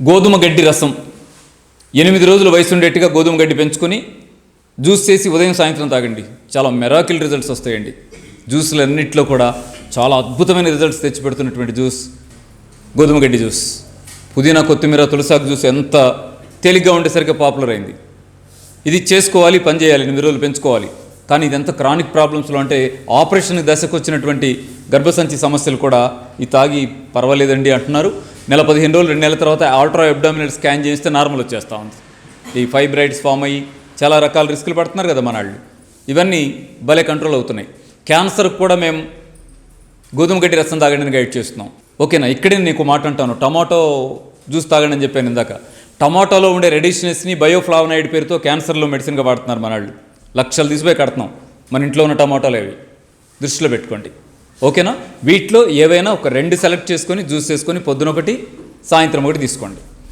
గోధుమ గడ్డి రసం. ఎనిమిది రోజుల వయసు ఉండేట్టుగా గోధుమ గడ్డి పెంచుకొని జ్యూస్ చేసి ఉదయం సాయంత్రం తాగండి. చాలా మెరాకిల్ రిజల్ట్స్ వస్తాయండి. జ్యూస్లు అన్నింటిలో కూడా చాలా అద్భుతమైన రిజల్ట్స్ తెచ్చిపెడుతున్నటువంటి జ్యూస్ గోధుమ గడ్డి జ్యూస్. పుదీనా కొత్తిమీర తులసాకు జ్యూస్ ఎంత తేలిగ్గా ఉండేసరికి పాపులర్ అయింది. ఇది చేసుకోవాలి పనిచేయాలి ఎనిమిది రోజులు పెంచుకోవాలి. కానీ ఇదంతా క్రానిక్ ప్రాబ్లమ్స్లో అంటే ఆపరేషన్ దశకు వచ్చినటువంటి గర్భసంచి సమస్యలు కూడా ఈ తాగి పర్వాలేదండి అంటున్నారు. నెల పదిహేను రోజులు రెండు నెలల తర్వాత ఆల్ట్రా అబ్డామినల్ స్కాన్ చేస్తే నార్మల్ వచ్చేస్తూ ఉంది. ఈ ఫైబ్రైడ్స్ ఫామ్ అయ్యి చాలా రకాల రిస్కులు పడుతున్నారు కదా మన వాళ్ళు. ఇవన్నీ భలే కంట్రోల్ అవుతున్నాయి. క్యాన్సర్కి కూడా మేము గోధుమ గడ్డి రసం తాగండి గైడ్ చేస్తున్నాం. ఓకేనా? ఇక్కడే నీకు మాట అంటాను. టమాటో జ్యూస్ తాగండి అని చెప్పాను ఇందాక. టమాటోలో ఉండే రెడిషనెస్ని బయోఫ్లావనాయిడ్ పేరుతో క్యాన్సర్లో మెడిసిన్గా వాడుతున్నారు మన వాళ్ళు. లక్షలు తీసిపోయి కడుతున్నాం. మన ఇంట్లో ఉన్న టమాటాలు అవి. దృష్టిలో పెట్టుకోండి. ఓకేనా? వీటిలో ఏవైనా ఒక రెండు సెలెక్ట్ చేసుకొని జ్యూస్ చేసుకొని పొద్దున ఒకటి సాయంత్రం ఒకటి తీసుకోండి.